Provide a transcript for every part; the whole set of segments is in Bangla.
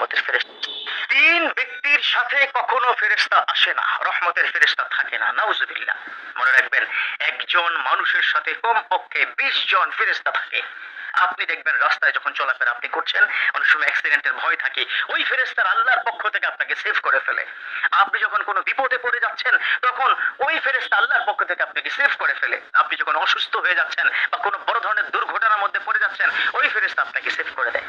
রহমতের ফেরেস্তা তিন ব্যক্তির সাথে কখনো ফেরেস্তা আসে না, রহমতের ফেরেস্তা থাকে না, নাউজুবিল্লাহ। মনে রাখবেন, একজন মানুষের সাথে কমপক্ষে বিশ জন ফেরেস্তা থাকে। আপনি দেখবেন রাস্তায় যখন চলাফেরা আপনি করছেন, অনেক সময় অ্যাক্সিডেন্টের ভয় থাকে, ওই ফেরেস্তার আল্লাহর পক্ষ থেকে আপনাকে সেভ করে ফেলে। আপনি যখন কোনো বিপদে পড়ে যাচ্ছেন, তখন ওই ফেরেস্তা আল্লাহর পক্ষ থেকে আপনাকে সেভ করে ফেলে। আপনি যখন অসুস্থ হয়ে যাচ্ছেন বা কোনো বড় ধরনের দুর্ঘটনার মধ্যে পড়ে যাচ্ছেন, ওই ফেরেস্তা আপনাকে সেভ করে দেয়।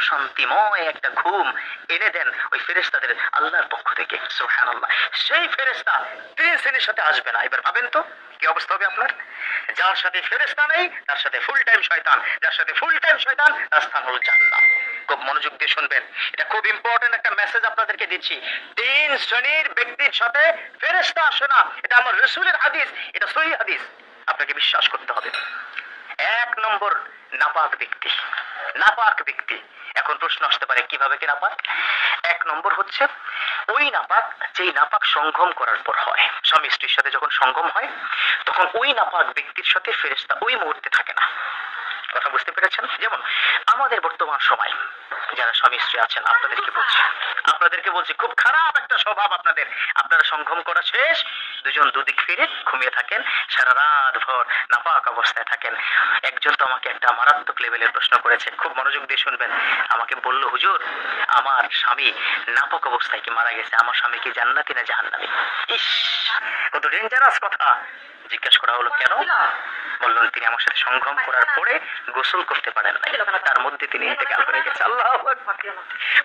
প্রশান্তিময় একটা ঘুম এনে দেন ওই ফেরেস্তাদের আল্লাহর পক্ষ থেকে। সুবহানাল্লাহ। সেই ফেরেস্তা তিন শ্রেণির সাথে আসবে না। এবার ভাবেন তো, কি অবস্থা হবে আপনার? যার সাথে ফেরেস্তা নেই, তার সাথে ফুল টাইম শয়তান। যার সাথে ফুল টাইম শয়তান, তার স্থান হলো জান্নাত। খুব মনোযোগ দিয়ে শুনবেন। এটা খুব ইম্পর্টেন্ট একটা মেসেজ আপনাদেরকে দিচ্ছি। তিন শ্রেণির ব্যক্তির সাথে ফেরেস্তা আসে না। এটা আমার রসুলের হাদিস। এটা সহি হাদিস। আপনাকে বিশ্বাস করতে হবে। এক নম্বর নাপাক ব্যক্তি। নাপাক ব্যক্তি। এখন প্রশ্ন আসতে পারে, কীভাবে কি নাপাক? এক নম্বর হচ্ছে, ওই নাপাক যেই নাপাক সঙ্গম করার পর হয়। স্বামী স্ত্রীর সাথে যখন সঙ্গম হয়, তখন ওই নাপাক ব্যক্তির সাথে ফেরেস্তা ওই মুহূর্তে থাকে না। কথা বুঝতে পেরেছেন? যেমন আমাদের বর্তমান সময় যারা স্বামী স্ত্রী আছেন আপনাদেরকে বলছি আপনাদেরকে বলছি খুব খারাপ একটা স্বভাব আপনাদের। আপনারা সঙ্গম করা শেষ দুজন দুদিক ফিরে ঘুমিয়ে থাকেন সারা রাত ভর নাপাক অবস্থায় থাকেন। একজন তো আমাকে একটা মারাত্মক লেভেলের প্রশ্ন করেছে খুব মনোযোগ দিয়ে শুনবেন। আমাকে বলল হুজুর আমার স্বামী নাপাক অবস্থায় কি মারা গেছে? আমার স্বামী কি জান্নাতি না জাহান্নামি? ইস কত ডেঞ্জারাস কথা। জিজ্ঞেস করা হলো কেন বললেন তিনি আমার সাথে সংগ্রাম করার পরে গোসল করতে পারেন না তার মধ্যে তিনি ইন্তেকাল করে গেছে আল্লাহ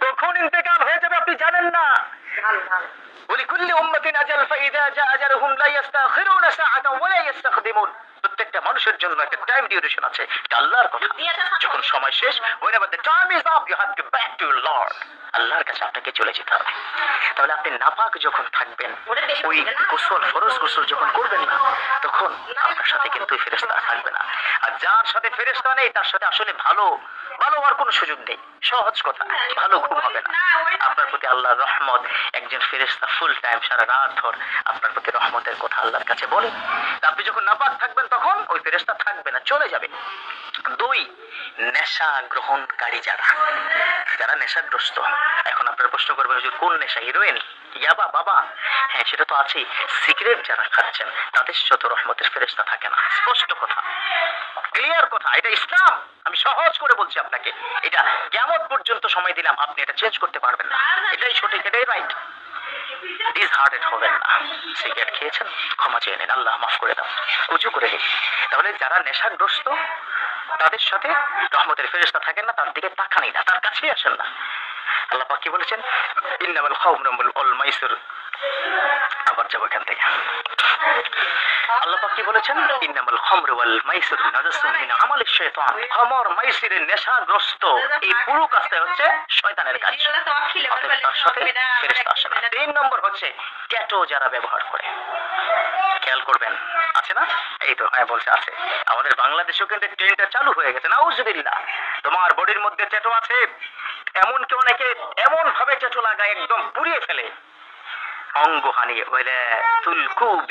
কখন ইন্তেকাল হয়ে যাবে আপনি জানেন না ولكل أمة أجل فإذا جاء أجلهم لا يستأخرون ساعة ولا يستقدمون প্রত্যেকটা মানুষের জন্য একটা টাইম ডিউরেশন আছে। এটা আল্লাহর কথা। যখন সময় শেষ whenever the time is up you have to back to your lord আল্লাহর কাছে আপনাকে চলে যেতে হবে। তাহলে আপনি নাপাক যখন থাকবেন ওই গোসল ফরজ গোসল যখন করবেন না তখন আপনার সাথে কিন্তু ফেরেস্তা থাকবে না। আর যার সাথে ফেরেস্তা নেই তার সাথে আসলে ভালো ভালো হওয়ার কোনো সুযোগ নেই। সহজ কথা ভালো ঘুম হবে না। আপনার প্রতি আল্লাহর রহমত একজন ফেরেস্তা ফুল টাইম সারা রাত ভর আপনার প্রতি রহমতের কথা আল্লাহর কাছে বলে। আপনি যখন নাপাক থাকবেন তখন ওই ফেরেস্তা থাকবে না, চলে যাবে। দুই, নেশা গ্রহণকারী যারা যারা নেশাগ্রস্ত। এখন আপনারা প্রশ্ন করবেন, হুজুর, কোন নেশা? হিরোইন ইয়াবা বাবা? হ্যাঁ সেটা তো আছেই। সিগারেট যারা খাচ্ছেন, তাদের যত রহমতের ফেরেস্তা থাকে না। স্পষ্ট কথা। ক্লিয়ার কথা। এটা ইসলাম। আমি সহজ করে বলছি আপনাকে। এটা কেমন পর্যন্ত সময় দিলাম। আপনি এটা চেঞ্জ করতে পারবেন না। এটাই সঠিক, এটাই রাইট ডিস হার্টেড হবেন না সিগারেট খেয়েছেন? ক্ষমা চেয়ে নিন, আল্লাহ মাফ করে দাও। উঁচু করে দিন তাহলে যারা নেশাগ্রস্ত, তাদের সাথে রহমতের ফেরেস্তা থাকেন না, তার দিকে তাকানি না, তার কাছেই আসেন না। আল্লাহ পাক কি বলেছেন? ইন্নামাল অল মাইসির। আবার যাব এখান থেকে। কি বলেছেন? খামরু ওয়াল নাজাসুম মিন শাইতান। খামর নেশাগ্রস্ত এই পুরো কাজটা হচ্ছে শয়তানের কাজ। তার সাথে ফেরেশতা আসে না। তিন নম্বর হচ্ছে ট্যাটো যারা ব্যবহার করে। খেয়াল করবেন, আছে না? এই তো হ্যাঁ বলছে, আছে। আমাদের বাংলাদেশেও কিন্তু ট্রেনটা চালু হয়ে গেছে। নাউজুবিল্লাহ, তোমার বডির মধ্যে ট্যাটো আছে। এমন এমনকি অনেকে এমন ভাবে ট্যাটো লাগায়, একদম পুড়িয়ে ফেলে। তুলকু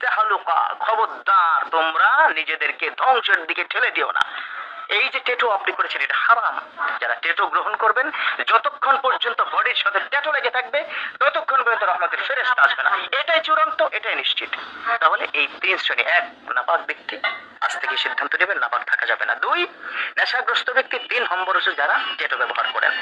তাহলুকা খবরদার, তোমরা নিজেদেরকে ধ্বংসের দিকে ঠেলে দিও না। এই যে টেটো আপনি করেছেন, এটা হারাম। যারা টেটো গ্রহণ করবেন, যতক্ষণ পর্যন্ত বডির সাথে ট্যাটো লেগে থাকবে, ততক্ষণ পর্যন্ত রহমতের ফেরেস্তা আসবে না। এটাই চূড়ান্ত, এটাই নিশ্চিত। তাহলে এই তিন শ্রেণি, এক, নাপাক ব্যক্তি। আজ থেকে সিদ্ধান্ত নেবেন, নাপাক থাকা যাবে না। দুই, নেশাগ্রস্ত ব্যক্তি তিন হচ্ছে যারা টেটো ব্যবহার করেন।